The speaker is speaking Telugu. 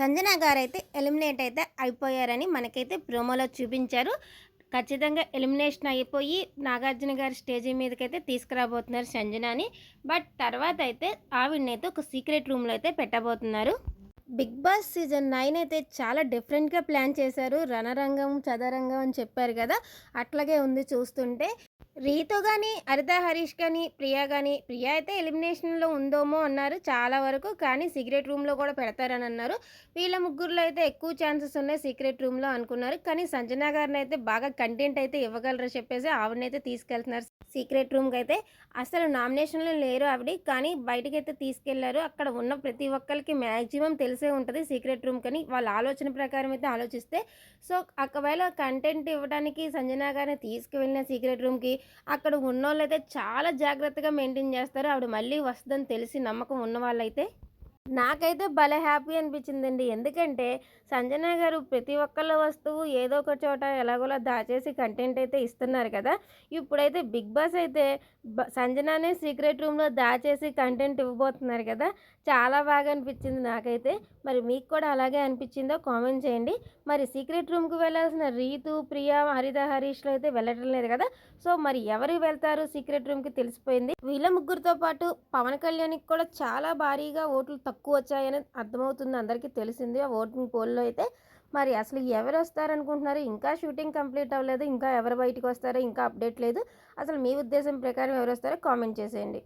సంజన గారు అయితే ఎలిమినేట్ అయితే అయిపోయారని మనకైతే ప్రోమోలో చూపించారు. ఖచ్చితంగా ఎలిమినేషన్ అయిపోయి నాగార్జున గారి స్టేజీ మీదకైతే తీసుకురాబోతున్నారు సంజనాని. బట్ తర్వాత అయితే ఆవిడనైతే ఒక సీక్రెట్ రూమ్లో అయితే పెట్టబోతున్నారు. బిగ్ బాస్ సీజన్ నైన్ అయితే చాలా డిఫరెంట్గా ప్లాన్ చేశారు. రణరంగం చదరంగం అని చెప్పారు కదా అట్లాగే ఉంది చూస్తుంటే. రీతు కానీ హరిత హరీష్ కానీ ప్రియా కానీ ప్రియా అయితే ఎలిమినేషన్లో ఉందోమో అన్నారు చాలా వరకు కానీ సీక్రెట్ రూమ్లో కూడా పెడతారని అన్నారు. వీళ్ళ ముగ్గురులో అయితే ఎక్కువ ఛాన్సెస్ ఉన్నాయి సీక్రెట్ రూమ్లో అనుకున్నారు. కానీ సంజన గారిని అయితే బాగా కంటెంట్ అయితే ఇవ్వగలరు చెప్పేసి ఆవిడనైతే తీసుకెళ్తున్నారు. సీక్రెట్ రూమ్కి అయితే అసలు నామినేషన్లో లేరు ఆవిడ కానీ బయటకి అయితే తీసుకెళ్ళారు. అక్కడ ఉన్న ప్రతి ఒక్కరికి మ్యాక్సిమం తెలిసే ఉంటుంది సీక్రెట్ రూమ్ కానీ వాళ్ళ ఆలోచన ప్రకారం అయితే ఆలోచిస్తే సో ఒకవేళ కంటెంట్ ఇవ్వడానికి సంజనా గారిని తీసుకువెళ్ళిన సీక్రెట్ రూమ్కి అక్కడ ఉన్నోళ్ళైతే చాలా జాగ్రత్తగా మెయింటైన్ చేస్తారు. ఆవిడ మళ్ళీ వస్తుందని తెలిసి నమ్మకం ఉన్న వాళ్ళైతే నాకైతే భలే హ్యాపీ అనిపించిందండి. ఎందుకంటే సంజన గారు ప్రతి ఒక్కళ్ళ వస్తువు ఏదో ఒక చోట ఎలాగోలా దాచేసి కంటెంట్ అయితే ఇస్తున్నారు కదా. ఇప్పుడైతే బిగ్ బాస్ అయితే సంజనానే సీక్రెట్ రూమ్లో దాచేసి కంటెంట్ ఇవ్వబోతున్నారు కదా. చాలా బాగా అనిపించింది నాకైతే. మరి మీకు కూడా అలాగే అనిపించిందో కామెంట్ చేయండి. మరి సీక్రెట్ రూమ్కి వెళ్ళాల్సిన రీతు ప్రియా హరిత హరీష్లో అయితే వెళ్ళటం లేదు కదా. సో మరి ఎవరు వెళ్తారు సీక్రెట్ రూమ్కి తెలిసిపోయింది. వీళ్ళ ముగ్గురితో పాటు పవన్ కళ్యాణ్కి కూడా చాలా భారీగా ఓట్లు తక్కువ తక్కువ వచ్చాయని అర్థమవుతుంది. అందరికీ తెలిసింది ఆ ఓటింగ్ పోల్లో అయితే. మరి అసలు ఎవరు వస్తారనుకుంటున్నారు? ఇంకా షూటింగ్ కంప్లీట్ అవ్వలేదు. ఇంకా ఎవరు బయటకు వస్తారో ఇంకా అప్డేట్ లేదు. అసలు మీ ఉద్దేశం ప్రకారం ఎవరు వస్తారో కామెంట్ చేసేయండి.